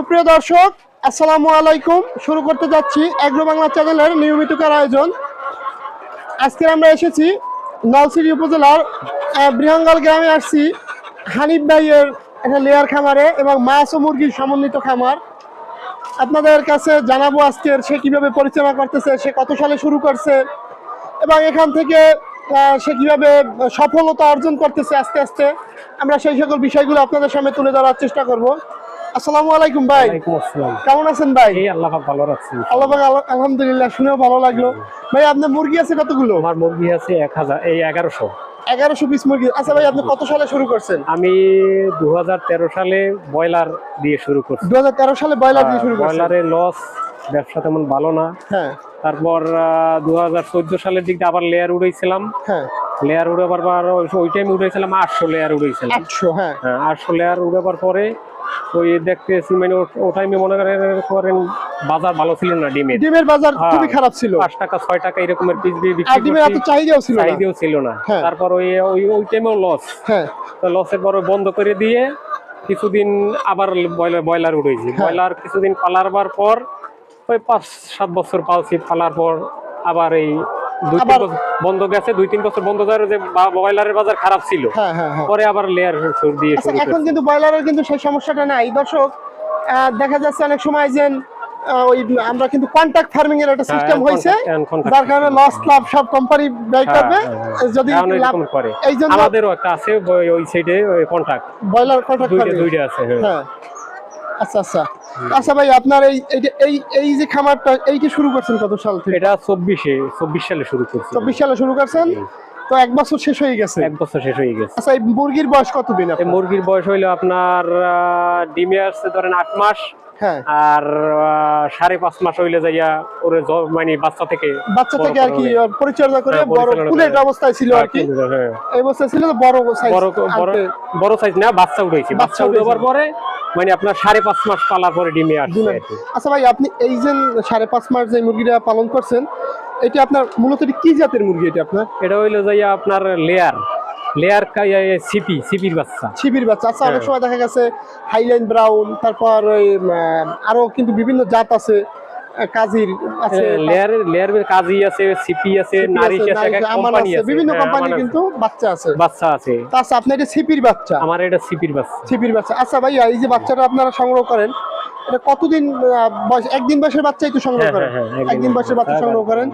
সুপ্রিয় দর্শক, আসসালামু আলাইকুম। শুরু করতে যাচ্ছি এগ্রো বাংলা চ্যানেলের নিয়মিতকার আয়োজন। আজকে আমরা এসেছি নলসিটি উপজেলার বৃহঙ্গল গ্রামে আসছি হানিফ ভাইয়ের একটা লেয়ার খামারে এবং মাছ ও মুরগির সমন্বিত খামার। আপনাদের কাছে জানাব আজকের সে কীভাবে পরিচালনা করতেছে, সে কত সালে শুরু করছে এবং এখান থেকে সে কীভাবে সফলতা অর্জন করতেছে আস্তে আস্তে। আমরা সেই সকল বিষয়গুলো আপনাদের সামনে তুলে ধরার চেষ্টা করব। আসসালামু আলাইকুম ভাই। কেমন আছেন ভাই? আল্লাহ ভালো রাখছি আল্লাহ আলহামদুলিল্লাহ শুনেও ভালো লাগল। ভাই আপনার মুরগি আছে কতগুলো? আমার মুরগি আছে এক হাজার এই এগারোশো। এগারোশো পিস মুরগি। আচ্ছা ভাই আপনি কত সালে শুরু করছেন? আমি দু সালে ব্রয়লার দিয়ে শুরু করছি। দু সালে ব্রয়লার দিয়ে শুরু করছেন? ব্রয়লারের লস ব্যবসা তেমন ভালো না। হ্যাঁ। তারপর দু হাজার চোদ্দ সালের দিকে আবার লেয়ার উড়েছিলাম হ্যাঁ। লেয়ার উড়াবার পর ওই- টাইম উড়েছিলাম আটশো লেয়ার উড়েছিলাম আটশো হ্যাঁ। হ্যাঁ আটশো লেয়ার উড়াবার পরে ওই দেখতেছি মানে ও- টাইমে মনে করেন বাজার ভালো ছিল না ডিমের। ডিমের বাজার হ্যাঁ। খুবই খারাপ ছিল। পাঁচ টাকা ছয় টাকা এরকমের পিস দিয়ে আর বিক্রি ডিমের এত চাহিদাও ছিল না। চাহিদাও ছিল না। হ্যাঁ। তারপর ওই ওই ওই টাইমেও লস হ্যাঁ। লসের পরে বন্ধ করে দিয়ে কিছুদিন আবার ব্রয়লার উঠেছি। ব্রয়লার কিছুদিন পালারবার পর ওই পাঁচ সাত বছর পালছি পালার পর আবার এই বন্ধ গেছে দুই তিন বছর বন্ধ যে ব্রয়লারের বাজার খারাপ ছিল। হ্যাঁ হ্যাঁ হ্যাঁ। পরে আবার লেয়ার দিয়ে আচ্ছা এখন কিন্তু ব্রয়লারের কিন্তু সেই সমস্যাটা নাই। দর্শক দেখা যাচ্ছে অনেক সময় যে ওই আমরা কিন্তু কন্ট্যাক্ট ফার্মিং এর একটা সিস্টেম হয়েছে যার কারণে লস লাভ সব কোম্পানি ব্যয় করবে। যদি লাভ করে। এই জন্য আমাদেরও একটা আছে ওই- সাইডে কন্ট্যাক্ট দুইটা আছে হ্যাঁ। আচ্ছা আচ্ছা। আচ্ছা ভাই আপনার এই এই যে- এই এই যে খামারটা এইটা শুরু করছেন কত সাল থেকে? এটা চব্বিশে চব্বিশ সালে শুরু করছি। চব্বিশ সালে শুরু করছেন? তো এক বছর শেষ হয়ে গেছে। এক বছর শেষ হয়ে গেছে। আচ্ছা এই মুরগির বয়স কতদিন এই আপনার? মুরগির বয়স হইল আপনার ডিমে আসছে ধরেন আট মাস হ্যাঁ। আর সাড়ে পাঁচ মাস হইলে যাইয়া ওরে মানে বাচ্চা থেকে বাচ্চা থেকে আর কি পরিচর্যা করে হ্যাঁ, বড় কুলেট অবস্থায় ছিল আর কি। হ্যাঁ। এই অবস্থায় ছিল বড় সাইজ বড় বড় সাইজ না বাচ্চা উঠেছে। বাচ্চা উঠাবার পরে মানে আপনার সাড়ে পাঁচ মাস পালার পরে ডিমে আর আচ্ছা ভাই আপনি এই যে সাড়ে পাঁচ মাস যে মুরগিটা পালন করছেন এটা আপনার মূলত কি জাতের মুরগি এটা আপনার? এটা হইল যাইয়া আপনার লেয়ার। লেয়ার সিপি সিপির বাচ্চা। সিপির বাচ্চা। আচ্ছা অনেক হ্যাঁ। সময় দেখা গেছে হাইলাইন ব্রাউন তারপর ওই আহ, আরও কিন্তু বিভিন্ন জাত আছে। কাজির আছে লেয়ার লেয়ার কাজী আছে সিপি আছে নারিশ আছে, আছে বিভিন্ন হ্যাঁ, কোম্পানি কিন্তু বাচ্চা আছে। বাচ্চা আছে। আচ্ছা আপনার এটা সিপির বাচ্চা? আমার এটা সিপির বাচ্চা। সিপির বাচ্চা। আচ্ছা ভাইয়া এই যে বাচ্চাটা আপনারা সংগ্রহ করেন এটা কতদিন বয়স? একদিন বয়সের বাচ্চাই তো সংগ্রহ হ্যাঁ, করেন? হ্যাঁ, একদিন বয়সের বাচ্চা সংগ্রহ করেন।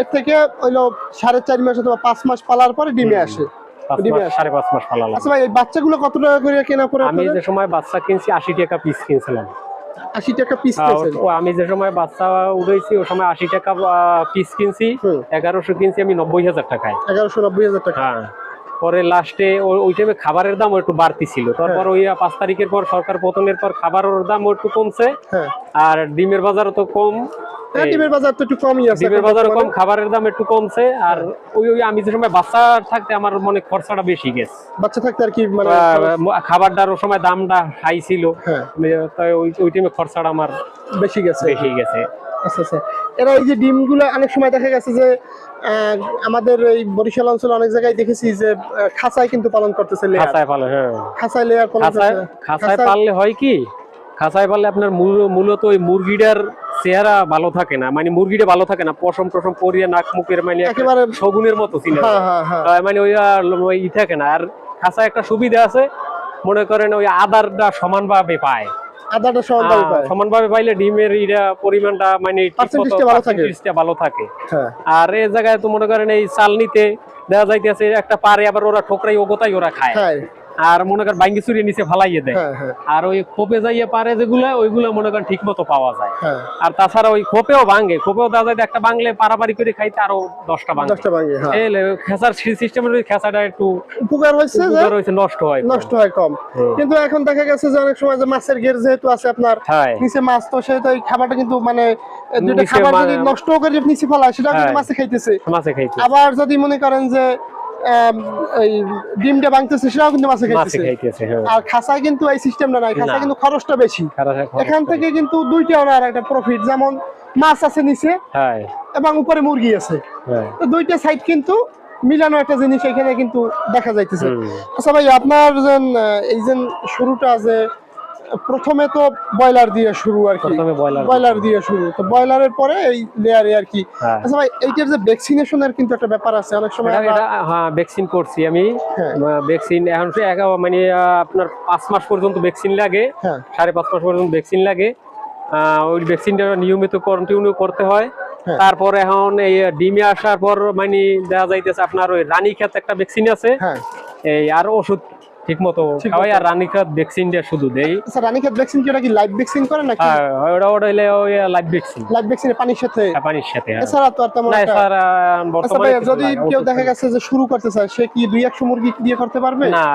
এর থেকে হইল সাড়ে চার মাস অথবা পাঁচ মাস পালার পরে ডিমে আসে। আচ্ছা ভাই এই বাচ্চাগুলো কত টাকা করে কেনা পরে আমি যে সময় বাচ্চা কিনছি আশি টাকা পিস কিনছিলাম। আশি টাকা পিস আর ও আমি যে সময় বাচ্চা উড়াইছি ওই সময় আশি টাকা পিস কিনছি হুম। এগারোশো কিনছি আমি নব্বই হাজার টাকায়। এগারোশো নব্বই হাজার টাকা। হ্যাঁ। পরে লাস্টে ওই টাইমে খাবারের দাম একটু বাড়তি ছিল তারপর ওই পাঁচ তারিখের পর সরকার পতনের পর খাবারের দাম একটু কমছে। হ্যাঁ। আর ডিমের বাজারও তো কম। হ্যাঁ, ডিমের বাজার তো একটু কমই আছে ডিমের এখন কম খাবারের দাম একটু কমছে আর ওই ওই আমি যে সময় বাচ্চা থাকতে আমার মনে খরচাটা বেশি গেছে। বাচ্চা থাকতে আর কি মানে খাবারটার ও সময় দামটা হাই ছিল। হ্যাঁ। তাই ওই ওই টাইমে খরচাটা আমার বেশি গেছে। বেশি গেছে। আচ্ছা আচ্ছা। এরা এই যে ডিমগুলো অনেক সময় দেখা গেছে যে আমাদের এই বরিশাল অঞ্চলে অনেক জায়গায় দেখেছি যে খাঁচায় কিন্তু পালন করতেছে খাঁচায় হ্যাঁ। খাঁচায় লেয়ার পালন খাঁচায়? খাঁচায় খাঁচায়- পাললে হয় কি? খাঁচায় পাললে আপনার মূলত ওই মুরগিটার চেহারা ভালো থাকে না। মানে মুরগিটা ভালো থাকে না পশম টসম পরিয়ে নাক মুখের মানে একেবারে শগুনের মতো চিনে হ্যাঁ হ্যাঁ হ্যাঁ। মানে ওই ই থাকে না। আর খাঁচায় একটা সুবিধা আছে মনে করেন ওই আদারটা সমানভাবে পায়। সমানভাবে পাইলে ডিমের ইটা পরিমাণটা মানে ভালো থাকে। ভালো থাকে। আর এই জায়গায় তো মনে করেন এই চাল নিতে দেখা যাইতেছে একটা পারে আবার ওরা ঠোকরাই ওগোতাই ওরা খায়। আর মনে করেন বাইঙ্গি চুরিয়ে নিচে ফালাইয়ে দেয়। হ্যাঁ হ্যাঁ। আর ওই খোপে যাইয়ে পারে যেগুলো ওইগুলো মনে করেন ঠিক মতো পাওয়া যায়। হ্যাঁ। আর তাছাড়া ওই খোপেও ভাঙে। খোপেও দেখা যায় একটা বাংলে পারাপারি করে খাইতে আরও দশটা ভাঙে দশটা ভাঙে হ্যাঁ। খেসার সিস্টেমের খেসাটা একটু উপকার হয়েছে উপকার হয়েছে নষ্ট হয় নষ্ট হয় কম। কিন্তু এখন দেখা গেছে যে অনেক সময় যে মাছের গের যেহেতু আছে আপনার নিচে মাছ তো সেহেতু এই খাবারটা কিন্তু মানে খাবার যদি নষ্ট করে নিচে ফেলায় সেটা কিন্তু। মাছে খাইতেছে। মাছে খাইছে আবার যদি মনে করেন যে এই ডিমটা ভাঙতেছে সেটাও কিন্তু মাছে খাইতেছে। হ্যাঁ। আর খাসায় কিন্তু এই সিস্টেমটা নাই খাসায় কিন্তু খরচটা বেশি। এখান থেকে কিন্তু দুইটা ওনার একটা প্রফিট যেমন মাছ আছে নিচে হ্যাঁ। এবং উপরে মুরগি আছে। হ্যাঁ। তো দুইটা সাইড কিন্তু মিলানো একটা জিনিস এখানে কিন্তু দেখা যাইতেছে। আচ্ছা ভাই আপনার এই যে শুরুটা যে প্রথমে তো ব্রয়লার দিয়ে শুরু আর কি। ব্রয়লার দিয়ে শুরু। তো ব্রয়লারের পরে এই লেয়ারে আর কি। হ্যাঁ। আচ্ছা ভাই এইটার যে ভ্যাকসিনেশনের কিন্তু একটা ব্যাপার আছে। অনেক সময় এটা হ্যাঁ ভ্যাকসিন করছি আমি। ভ্যাকসিন এখন মানে আপনার পাঁচ মাস পর্যন্ত ভ্যাকসিন লাগে। হ্যাঁ। সাড়ে পাঁচ মাস পর্যন্ত ভ্যাকসিন লাগে। ওই ভ্যাকসিনটা নিয়মিত কন্টিনিউ করতে হয়। হ্যাঁ। তারপর এখন এই ডিমে আসার পর মানে দেখা যাইতেছে আপনার ওই রানী খেত একটা ভ্যাকসিন আছে। এই আর ওষুধ ঠিক মতো খাওয়াই। আর রানী ভ্যাকসিন দিয়ে শুধু দেই। আচ্ছা রানীক্ষেত ভ্যাকসিন কি ওটা কি লাইভ ভ্যাকসিন করে নাকি? আর ওটা ওটা হইলে ওই লাইভ ভ্যাকসিন লাইভ ভ্যাকসিনে পানির সাথে? পানির সাথে হ্যাঁ। এছাড়া তো আর তেমন না স্যার আচ্ছা বর্তমানে যদি কেউ দেখা গেছে যে শুরু করতে চায় সে কি দুই একশো মুরগি দিয়ে করতে পারবে? না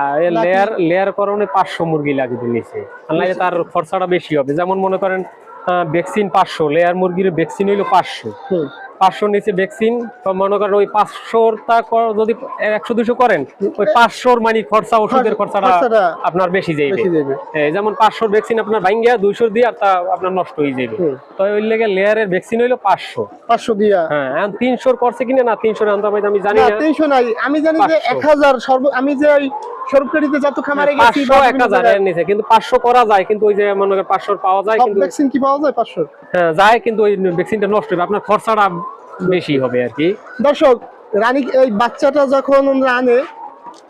লেয়ার লেয়ার করণে পাঁচশো মুরগি লাগবে নিচে তার খরচাটা বেশি হবে। যেমন মনে করেন ভ্যাকসিন পাঁচশো লেয়ার মুরগির ভ্যাকসিন হইল পাঁচশো। হুম। পাঁচশোর নিচে ভ্যাকসিন মনে করেন ওই পাঁচশোটা যদি একশো দুশো করেন ওই পাঁচশোর মানে খরচা ওষুধের খরচাটা আপনার বেশি যাইবে। যেমন পাঁচশোর ভ্যাকসিন আপনার ভাঙ্গিয়া দুইশো দিয়ে আর তা আপনার নষ্ট হয়ে যাবে তো ওই লেগে লেয়ারের ভ্যাকসিন হইল পাঁচশো। পাঁচশো দিয়া। হ্যাঁ তিনশোর করছে কিনা না তিনশোর আনতে হবে আমি জানি না তিনশো নাই। আমি জানি যে এক হাজার সর্ব আমি যে ওই সরকারিতে যত খামারে গেছি পাঁচশো এক এর নিচে। কিন্তু পাঁচশো করা যায় কিন্তু ওই যে মনে করেন পাঁচশোর পাওয়া যায় কিন্তু ভ্যাকসিন কি পাওয়া যায় পাঁচশো হ্যাঁ, যায় কিন্তু ওই ভ্যাকসিনটা নষ্ট হবে আপনার খরচাটা বেশি হবে আর কি। দর্শক রানী এই বাচ্চাটা যখন আনে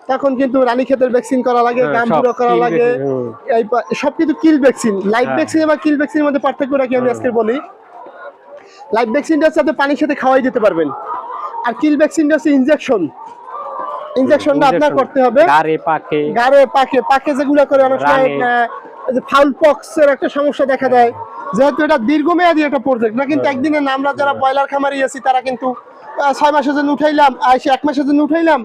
তখন কিন্তু রানী ক্ষেতের ভ্যাকসিন করা লাগে হ্যাঁ, গাম্বুরা করা লাগে। এই সব কিন্তু কিল ভ্যাকসিন লাইভ হ্যাঁ। ভ্যাকসিন এবং কিল ভ্যাকসিনের মধ্যে পার্থক্যটা কি আমি আজকে বলি? লাইভ ভ্যাকসিনটা হচ্ছে আপনি পানির সাথে খাওয়াই দিতে পারবেন। আর কিল ভ্যাকসিনটা হচ্ছে ইনজেকশন ইনজেকশনটা আপনার করতে হবে। গাড়ে পাকে। গাড়ে পাকে। পাকে যেগুলো করে অনেক সময় ফাউল পক্স এর একটা সমস্যা দেখা দেয়। যেহেতু এটা দীর্ঘমেয়াদী একটা প্রজেক্ট না কিন্তু হ্যাঁ। একদিনে না আমরা যারা ব্রয়লার খামারি আছি তারা কিন্তু ছয় মাসের জন্য উঠাইলাম আর এক মাসের জন্য উঠাইলাম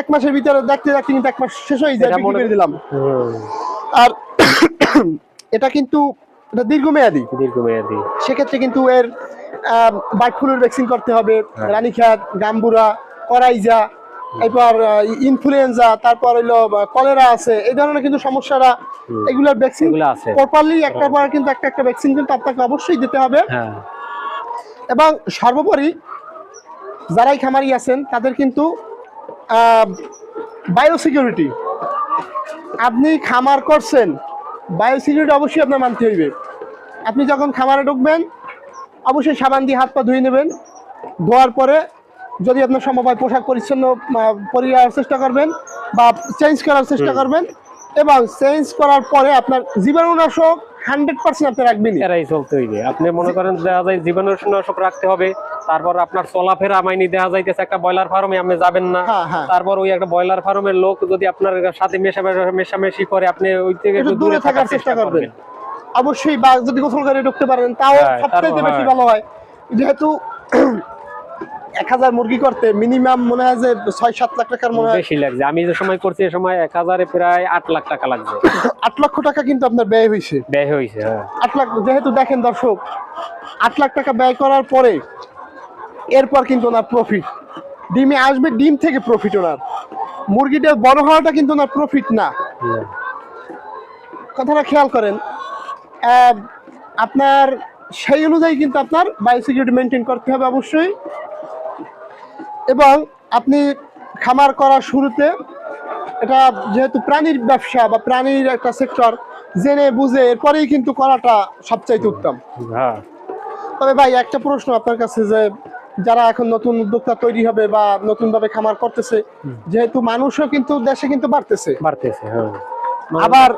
এক মাসের ভিতরে দেখতে দেখতে কিন্তু এক মাস শেষ হয়ে যায় দিলাম। আর এটা কিন্তু এটা দীর্ঘমেয়াদী। দীর্ঘমেয়াদী। সেক্ষেত্রে কিন্তু এর বার্ড ফ্লুর ভ্যাকসিন করতে হবে হ্যাঁ। রানীখাত গাম্বুরা করাইজা এরপর ইনফ্লুয়েঞ্জা তারপর হইল কলেরা আছে এই ধরনের কিন্তু সমস্যারা। এগুলোর ভ্যাকসিন প্রপারলি একটা পর কিন্তু একটা একটা ভ্যাকসিন কিন্তু আপনাকে অবশ্যই দিতে হবে। হ্যাঁ। এবং সর্বোপরি যারাই খামারি আছেন তাদের কিন্তু বায়োসিকিউরিটি আপনি খামার করছেন বায়োসিকিউরিটি অবশ্যই আপনার মানতে হইবে। আপনি যখন খামারে ঢুকবেন অবশ্যই সাবান দিয়ে হাত পা ধুয়ে নেবেন ধোয়ার পরে যদি আপনার সম্ভব হয় পোশাক পরিচ্ছন্ন আহ, পরিবার চেষ্টা করবেন বা চেঞ্জ করার চেষ্টা করবেন এবং চেঞ্জ করার পরে আপনার জীবাণুনাশক হান্ড্রেড পার্সেন্ট আপনি রাখবেন এরাই চলতে হইবে। আপনি মনে করেন দেখা যায় জীবাণুনাশক রাখতে হবে তারপর আপনার চলাফেরা মাইনি দেখা যাইতেছে একটা ব্রয়লার ফার্মে আপনি যাবেন না। হ্যাঁ হ্যাঁ। তারপর ওই একটা ব্রয়লার ফার্মের লোক যদি আপনার সাথে মেশা মেশামেশি করে আপনি ওই থেকে দূরে থাকার চেষ্টা করবেন। অবশ্যই বা যদি গোসল করে ঢুকতে পারেন তাও হ্যাঁ, তারপর বেশি। ভালো হয়। যেহেতু এক হাজার মুরগি করতে মিনিমাম মনে হয় যে ছয় সাত লাখ টাকার মনে হয়। বেশি লাগছে। আমি যে সময় করছি এ সময় এক হাজারে প্রায় আট লাখ টাকা লাগছে। আট লক্ষ টাকা কিন্তু আপনার ব্যয় হয়েছে ব্যয় হয়েছে হ্যাঁ। আট লাখ যেহেতু দেখেন দর্শক আট লাখ টাকা ব্যয় করার পরে এরপর কিন্তু ওনার প্রফিট ডিমে আসবে ডিম থেকে প্রফিট ওনার। মুরগিটা বড় হওয়াটা কিন্তু ওনার প্রফিট না। কথাটা খেয়াল করেন আপনার সেই অনুযায়ী কিন্তু আপনার বায়োসিকিউরিটি মেনটেন করতে হবে অবশ্যই। এবং আপনি খামার করার শুরুতে এটা যেহেতু প্রাণীর ব্যবসা বা প্রাণীর একটা সেক্টর জেনে বুঝে এরপরেই কিন্তু করাটা সবচাইতে উত্তম। হ্যাঁ। তবে ভাই একটা প্রশ্ন আপনার কাছে যে যারা এখন নতুন উদ্যোক্তা তৈরি হবে বা নতুনভাবে খামার করতেছে যেহেতু মানুষও কিন্তু দেশে কিন্তু বাড়তেছে। বাড়তেছে হ্যাঁ। আবার-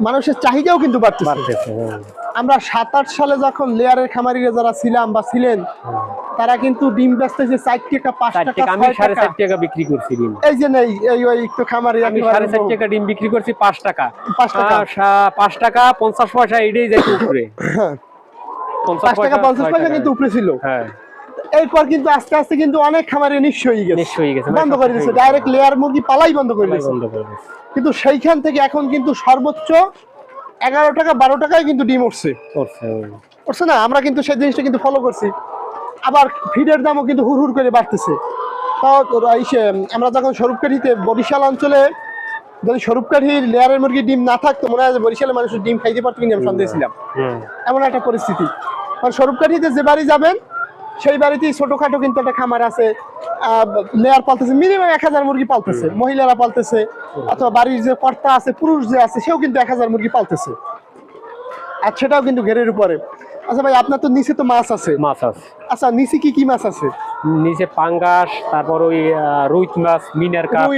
মানুষের চাহিদাও কিন্তু বাড়তেছে। বাড়তেছে হ্যাঁ। আমরা সাত আট সালে যখন লেয়ারের খামারিরা যারা ছিলাম বা ছিলেন হ্যাঁ। তারা কিন্তু ডিম বেচতেছে চার টাকা পাঁচ টাকা আমি সাড়ে চার টাকা বিক্রি করছি ডিম। এই যে নেই এই ওই একটু খামারি আমি সাড়ে চার টাকা ডিম বিক্রি করছি পাঁচ টাকা। পাঁচ টাকা। পাঁচ টাকা পঞ্চাশ পয়সা এটাই যাইতে উপরে। পাঁচ টাকা পঞ্চাশ পয়সা কিন্তু উপরে ছিল। হয়ে। এরপর কিন্তু আস্তে আস্তে কিন্তু অনেক খামারে নিঃস্ব হয়ে গেছে। নিঃস্ব হয়ে গেছে বন্ধ করে দিচ্ছে ডাইরেক্ট লেয়ার মুরগি পালাই বন্ধ করে দিচ্ছে বন্ধ করে দিয়েছে। কিন্তু সেইখান থেকে এখন কিন্তু সর্বোচ্চ এগারো টাকা বারো টাকায় কিন্তু ডিম উঠছে। উঠছে। না? আমরা কিন্তু সেই জিনিসটা কিন্তু ফলো করছি। আবার ফিডের দামও কিন্তু হুড় হুড় করে বাড়তেছে। তো এই সে- আমরা যখন স্বরূপকাঠিতে বরিশাল অঞ্চলে যদি স্বরূপকাঠির লেয়ারের মুরগি ডিম না থাকতো মনে হয় যে বরিশালের মানুষের ডিম খাইতে পারতো কিন্তু আমি সন্দেহ ছিলাম এমন একটা পরিস্থিতি। কারণ স্বরূপকাঠিতে যে বাড়ি যাবেন সেই বাড়িতেই ছোটখাটো কিন্তু একটা খামার আছে। লেয়ার পালতেছে মিনিমাম এক হাজার মুরগি পালতেছে। মহিলারা পালতেছে অথবা বাড়ির যে কর্তা আছে পুরুষ যে আছে সেও কিন্তু এক হাজার মুরগি পালতেছে। আর সেটাও কিন্তু ঘেরের উপরে। আচ্ছা ভাই আপনার তো নিচে তো মাছ আছে। মাছ আছে। আচ্ছা নিচে কি কি মাছ আছে? নিচে পাঙ্গাস তারপর ওই রুই মাছ মিনার কাপ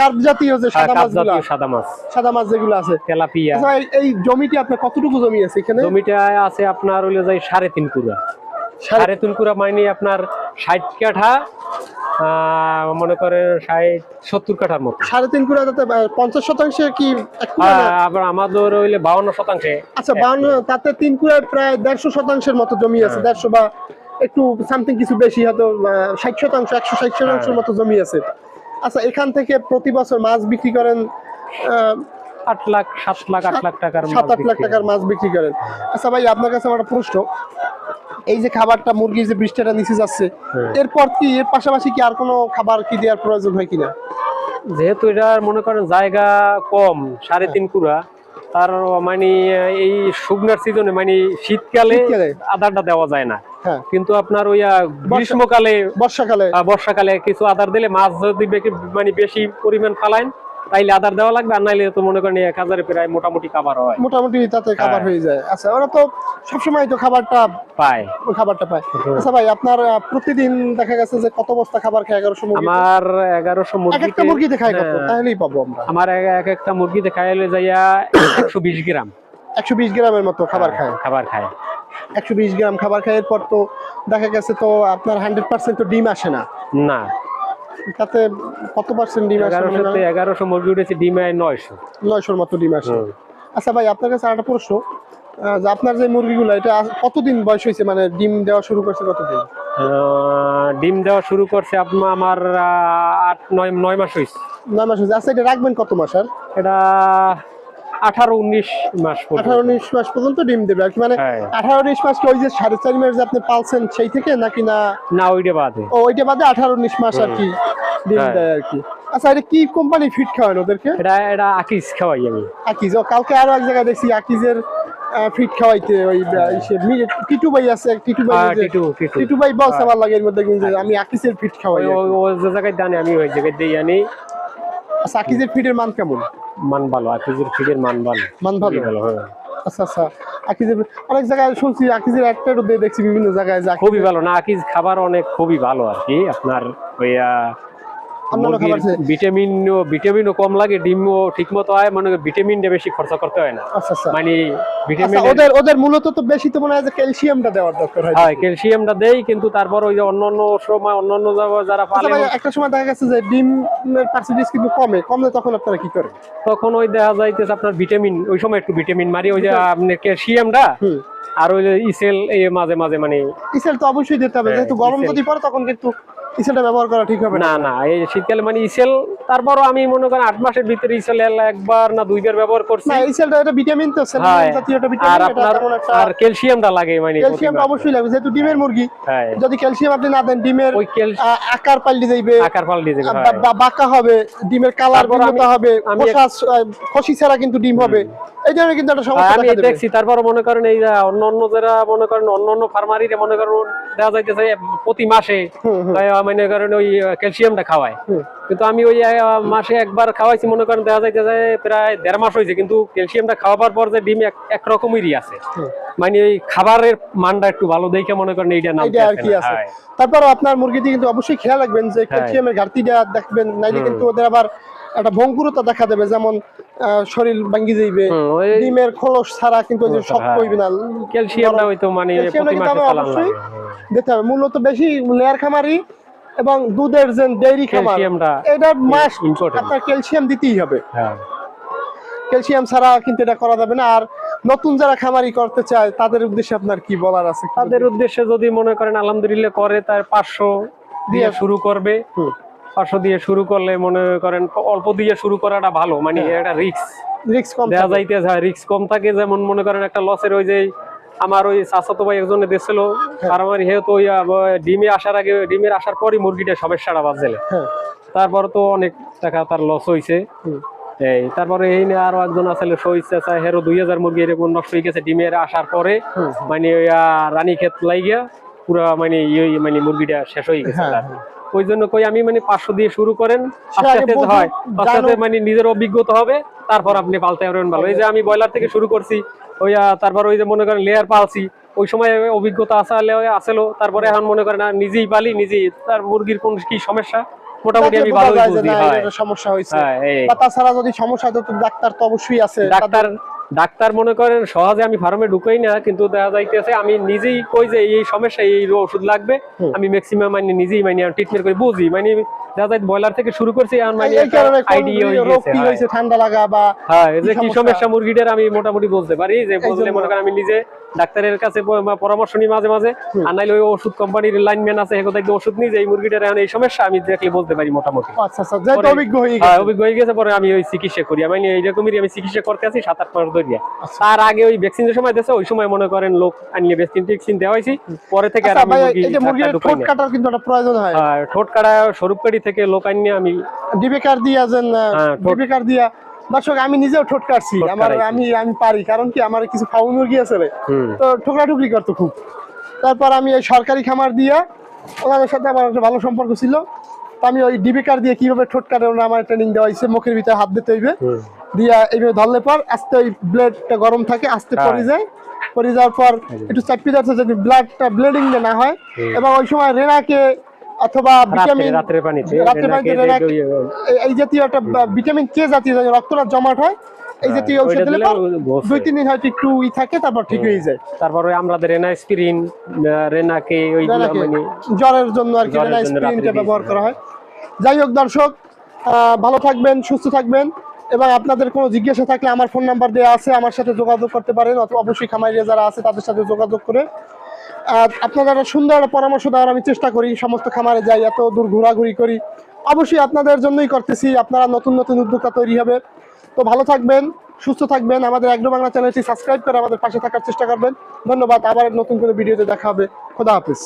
কার্প জাতীয় যে সাদা মাছ জাতীয় সাদা মাছ। সাদা মাছ যেগুলো আছে। তেলাপিয়া। আচ্ছা ভাই, এই জমিটি আপনার কতটুকু জমি আছে এখানে? জমিটা আছে আপনার হইল যাই সাড়ে তিন কুড়া। সাড়ে- তিন কুড়া মানে আপনার ষাট কাঠা মনে করেন ষাট সত্তর কাঠার মতো। সাড়ে তিন কুড়া পঞ্চাশ শতাংশে কি কুড়া আবার আমাদের হইলে বাউন্ন শতাংশে। আচ্ছা বাউন্ন তাতে তিন কুড়ায় প্রায় দেড়শো শতাংশের মতো জমি আছে হ্যাঁ। দেড়শো বা একটু সামথিং কিছু বেশি হয়তো ষাট শতাংশ একশো ষাট শতাংশের হ্যাঁ। মতো জমি আছে। আচ্ছা এখান থেকে প্রতি বছর মাছ বিক্রি করেন আট লাখ সাত লাখ আট লাখ টাকার মাছ সাত আট লাখ বিক্রি টাকার মাছ বিক্রি করেন। আচ্ছা ভাই আপনার কাছে আমার একটা প্রশ্ন। এই যে খাবারটা মুরগির যে বৃষ্টিটা নিচে যাচ্ছে হ্যাঁ। এরপর কি এর পাশাপাশি কি আর কোনো খাবার কি দেওয়ার প্রয়োজন হয় কিনা যেহেতু এটার মনে করেন জায়গা কম সাড়ে তিন কুড়া তার মানে এই শুকনার সিজনে মানে শীতকালে? আদারটা দেওয়া যায় না হ্যাঁ কিন্তু আপনার ওই গ্রীষ্মকালে বর্ষাকালে বর্ষাকালে কিছু আদার দিলে মাছ যদি মানে বেশি পরিমাণ ফালাইন তাইলে আদার দেওয়া লাগবে আর নাইলে তো মনে করেন এক হাজারে প্রায় মোটামুটি খাবার হয়। মোটামুটি তাতে খাবার হ্যাঁ। হয়ে যায়। আচ্ছা ওরা তো সবসময় তো খাবারটা পায়। ওই খাবারটা পায়। আচ্ছা ভাই আপনার প্রতিদিন দেখা গেছে যে কত বস্তা খাবার খায় এগারোশো মুরগি আমার এগারোশো এক একটা মুরগিতে মুরগিতে খায় কত? হ্যাঁ, তাহলেই পাবো আমরা। আমার এক এক একটা মুরগিতে খাইলে যাইয়া একশো বিশ গ্রাম। একশো বিশ গ্রামের মতো খাবার খায়। খাবার খায়। একশো বিশ গ্রাম খাবার খায় এরপর তো দেখা গেছে তো আপনার হান্ড্রেড পার্সেন্ট তো ডিম আসে না। না। তাতে কত পার্সেন্ট ডিম আসে? এগারোশো মুরগি উঠেছে ডিম আয় নয়শো। নয়শোর মতো ডিম আসে। আচ্ছা ভাই আপনার কাছে একটা প্রশ্ন। যে আপনার যে মুরগিগুলো এটা কতদিন বয়স হয়েছে? মানে ডিম দেওয়া শুরু করছে কতদিন? ডিম দেওয়া শুরু করছে আপনার আমার আট নয় নয় মাস হয়েছে নয় মাস হয়েছে। আচ্ছা এটা রাখবেন কত মাস আর? এটা আঠারো উনিশ মাস আঠারো উনিশ মাস পর্যন্ত ডিম দেবে আর কি? মানে হ্যাঁ। আঠারো উনিশ মাস কি ওই যে সাড়ে চার মাস আপনি পালছেন সেই থেকে নাকি না? না ওইটা বাদে। ওইটা বাদে আঠারো উনিশ মাস আর কি ডিম হ্যাঁ। দেয় আর কি। আচ্ছা এটা কি কোম্পানি ফিট খাওয়ান ওদেরকে? এটা এটা আকিস খাওয়াই আমি। আকিজ ও কালকে আরও এক জায়গায় দেখছি আকিজের ফিট খাওয়াইতে ওই আহ, টিটু ভাই আছে টিটু ভাই টিটু টিটু। ভাই আমার লাগে এর মধ্যে কিন্তু আমি আকিজের ফিট খাওয়াই ওই জায়গায় জানি আমি ওই জায়গায় দিই আনি। আচ্ছা আকিজের ফিডের মান কেমন? মান ভালো আকিজের ফিডের মান ভালো। মান ভালো? ভালো হ্যাঁ। আচ্ছা আচ্ছা। আকিজের অনেক জায়গায় শুনছি আকিজের একটা দেখছি বিভিন্ন জায়গায় যা খুবই ভালো না আকিজ খাবার অনেক খুবই ভালো আর কি। আপনার ওই ভিটামিন ভিটামিনও কম লাগে ডিমও ঠিক মতো হয় মানে ভিটামিনটা বেশি খরচা করতে হয় না। আচ্ছা আচ্ছা। মানে আচ্ছা ভিটামিন ওদের ওদের মূলত তো বেশি তো মনে হয় যে ক্যালসিয়ামটা দেওয়ার দরকার হয় হয় ক্যালসিয়ামটা দেই কিন্তু তারপর ওই যে অন্যান্য সময় অন্যান্য যারা পালে একটা সময় দেখা গেছে যে ডিমের পার্সেন্টেজ কিন্তু কমে। কমলে তখন আপনারা কি করেন? তখন ওই দেখা যাইতেছে আপনার ভিটামিন ওই সময় একটু ভিটামিন মারি ওই যে আপনার ক্যালসিয়ামটা আর ওই ইসেল এই মাঝে মাঝে মানে ইসেল তো অবশ্যই দিতে হবে হ্যাঁ, যেহেতু গরম যদি পড়ে তখন কিন্তু ইসেলটা ব্যবহার করা ঠিক হবে না? না এই শীতকালে মানে ইসেল তারপরও আমি মনে করেন আট মাসের ভিতরে ইসেল একবার না দুইবার ব্যবহার করছি। না ইসেলটা এটা ভিটামিন তো হ্যাঁ আর আপনার আর ক্যালসিয়ামটা লাগে মানে ক্যালসিয়ামটা প্রতিবার। অবশ্যই লাগবে যেহেতু ডিমের মুরগি হ্যাঁ। যদি ক্যালসিয়াম আপনি না দেন ডিমের ওই আকার পাল্টে যাইবে আকার পাল্টে আহ, হয়। বাঁকা হবে ডিমের কালার ভিন্নতা হবে খোসা ছাড়া কিন্তু ডিম হবে। এই ধরনের কিন্তু একটা সমস্যা আমি দেখছি তারপর মনে করেন এই অন্য অন্য যারা মনে করেন অন্য অন্য ফার্মারিরা মনে করেন দেখা যাইতেছে প্রতি মাসে। মনে করেন ওই ক্যালসিয়ামটা খাওয়ায়। কিন্তু আমি ওই মাসে একবার খাওয়াইছি মনে করেন দেখা যাইতেছে প্রায় দেড় মাস হয়েছে কিন্তু ক্যালসিয়ামটা খাওয়াবার পর যে ডিম একরকমেরই আছে। মানে এই খাবারের মানটা একটু ভালো দেখে মনে করেন এইটা নাম আর কি আছে। তারপর আপনার মুরগিতে কিন্তু অবশ্যই খেয়াল রাখবেন যে ক্যালসিয়ামের ঘাটতিটা দেখবেন নাইলে কিন্তু ওদের আবার একটা ভঙ্গুরতা দেখা দেবে যেমন শরীর ভাঙ্গি যাইবে। ডিমের খোলস ছাড়া কিন্তু ওই যে শক্ত হ্যাঁ। হইবে না। ক্যালসিয়ামটা হয়তো মানে প্রতি মাসে দিতে হবে। মূলত বেশি লেয়ার খামারি এবং দুধের যে ডেইরি খামার ক্যালসিয়ামটা এটা মাস আপনার ক্যালসিয়াম দিতেই হবে। হ্যাঁ। ক্যালসিয়াম ছাড়া কিন্তু এটা করা যাবে না। আর নতুন যারা খামারি করতে চায় তাদের উদ্দেশ্যে আপনার কি বলার আছে? তাদের উদ্দেশ্যে যদি মনে করেন আলহামদুলিল্লাহ করে তার পাঁচশো দিয়ে শুরু করবে। পাঁচশো দিয়ে শুরু করলে মনে করেন অল্প দিয়ে শুরু করাটা ভালো। মানে হ্যাঁ। এটা রিক্স রিস্ক কম দেখা যাইতে যায় রিক্স কম থাকে। যেমন মনে করেন একটা লসের ওই যে আমার ওই চাচাতো ভাই একজনে দিয়েছিল। হ্যাঁ। মারামারি হেতু ওই ডিমে আসার আগে ডিমের আসার পরই মুরগিটা সমস্যাটা বাজলে হ্যাঁ। তারপর তো অনেক টাকা তার লস হয়েছে এই তারপরে এই নিয়ে আরও একজন আসলে চাচা হেরো দুই হাজার মুরগি এরকম নষ্ট হয়ে গেছে ডিমের আসার পরে। মানে ওই রানী ক্ষেত লাইগিয়া পুরা মানে ইয়ে মানে মুরগিটা শেষ হয়ে গেছে হ্যাঁ, ওই জন্য কই আমি মানে পাঁচশো দিয়ে শুরু করেন। আস্তে আস্তে হয় আস্তে আস্তে মানে নিজের অভিজ্ঞতা হবে তারপর আপনি পারবেন ভালো। এই যে আমি ব্রয়লার থেকে শুরু করছি ওই তারপর ওই যে মনে করেন লেয়ার পালছি ওই সময় অভিজ্ঞতা আসলে আসলো তারপরে এখন মনে করেন নিজেই পালি নিজেই তার মুরগির কোন কি সমস্যা? মোটামুটি আমি ভালোই বুঝি না, এর সমস্যা হয়েছে হ্যাঁ বা তাছাড়া যদি সমস্যা হয় তো ডাক্তার তো অবশ্যই আছে। ডাক্তার ডাক্তার মনে করেন সহজে আমি ফার্মে ঢুকাই না কিন্তু দেখা যাইতেছে আমি নিজেই কই যে এই সমস্যা এই ওষুধ লাগবে আমি ম্যাক্সিমাম মানে নিজেই মানে ট্রিটমেন্ট করে বুঝি মানে দেখা যায় ব্রয়লার থেকে শুরু করছি এখন মানে আইডিয়া হয়ে গেছে হয়। ঠান্ডা লাগা বা হ্যাঁ এই যে কি? সমস্যা মুরগিটার আমি মোটামুটি বলতে পারি যে বুঝলে মনে করেন আমি নিজে ডাক্তারের কাছে পরামর্শ নিই মাঝে মাঝে। আর নাইলে ওই ওষুধ কোম্পানির লাইনম্যান আছে এগুলো দেখবে ওষুধ নিয়ে যে এই মুরগিটার এখন এই সমস্যা আমি দেখলে বলতে পারি মোটামুটি। আচ্ছা আচ্ছা অভিজ্ঞ হয়ে হ্যাঁ গেছে। অভিজ্ঞ হয়ে গেছে পরে আমি ওই চিকিৎসা করি। আমি এইরকমই আমি চিকিৎসা করতে আছি সাত আট মাস ধরিয়া। আচ্ছা। তার আগে ওই ভ্যাকসিনের সময় দিয়েছে ওই সময় মনে করেন লোক আনিয়ে ভ্যাকসিন টেকসিন দেওয়া হয়েছি। পরে থেকে আর আচ্ছা যে ঠোঁট কাটার কিন্তু একটা প্রয়োজন হয়। আর ঠোঁট কাটা স্বরূপকারী থেকে লোক আনিয়ে আমি ডিবেকার দিয়া যেন হ্যাঁ, ডিবেকার দিয়া দর্শক আমি নিজেও ঠোঁট কাটছি আমার আমি আমি পারি কারণ কি আমার কিছু মুরগি আছে রে। তো ঠোকরা করতো খুব। তারপর আমি এই সরকারি খামার দিয়া ওনাদের সাথে আমার একটা ভালো সম্পর্ক ছিল। তো আমি ওই ডিবেকার দিয়ে কীভাবে ঠোঁট কাটে আমার ট্রেনিং দেওয়া হয়েছে মুখের ভিতরে হাত দিতে হইবে। দিয়া এইভাবে ধরলে পর আস্তে ওই ব্লেডটা গরম থাকে আস্তে পরে যায়। পড়ে যাওয়ার পর একটু চাপি যাচ্ছে যদি ব্লাডটা ব্লিডিং না হয়। এবং ওই সময় রেনাকে অথবা ভিটামিন রাত্রে পানিতে রাত্রে পানিতে রেনাকে রেনাকে- যে- ওই- এই- জাতীয় একটা ভিটামিন কে জাতীয় রক্তটা জমাট হয় এই জাতীয় হ্যাঁ, ঔষধ দিলে। দুই তিন দিন হয়তো একটু ই থাকে তারপর ঠিক হয়ে যায়। তারপর ওই আমাদের রেনাকে ওইগুলো মানে জ্বরের জন্য আর কি ব্যবহার করা হয়। যাই হোক দর্শক ভালো থাকবেন সুস্থ থাকবেন। এবং আপনাদের কোনো জিজ্ঞাসা থাকলে আমার ফোন নাম্বার দেওয়া আছে আমার সাথে যোগাযোগ করতে পারেন অথবা অবশ্যই খামারিয়া যারা আছে তাদের সাথে যোগাযোগ করে আপনাদের একটা সুন্দর পরামর্শ দেওয়ার আমি চেষ্টা করি সমস্ত খামারে যাই, এত দূর ঘোরাঘুরি করি। অবশ্যই আপনাদের জন্যই করতেছি, আপনারা নতুন নতুন উদ্যোক্তা তৈরি হবে। তো ভালো থাকবেন, সুস্থ থাকবেন, আমাদের একদম বাংলা চ্যানেলটি সাবস্ক্রাইব করে আমাদের পাশে থাকার চেষ্টা করবেন। ধন্যবাদ, আবার নতুন করে ভিডিওতে দেখা হবে। খোদা হাফিজ।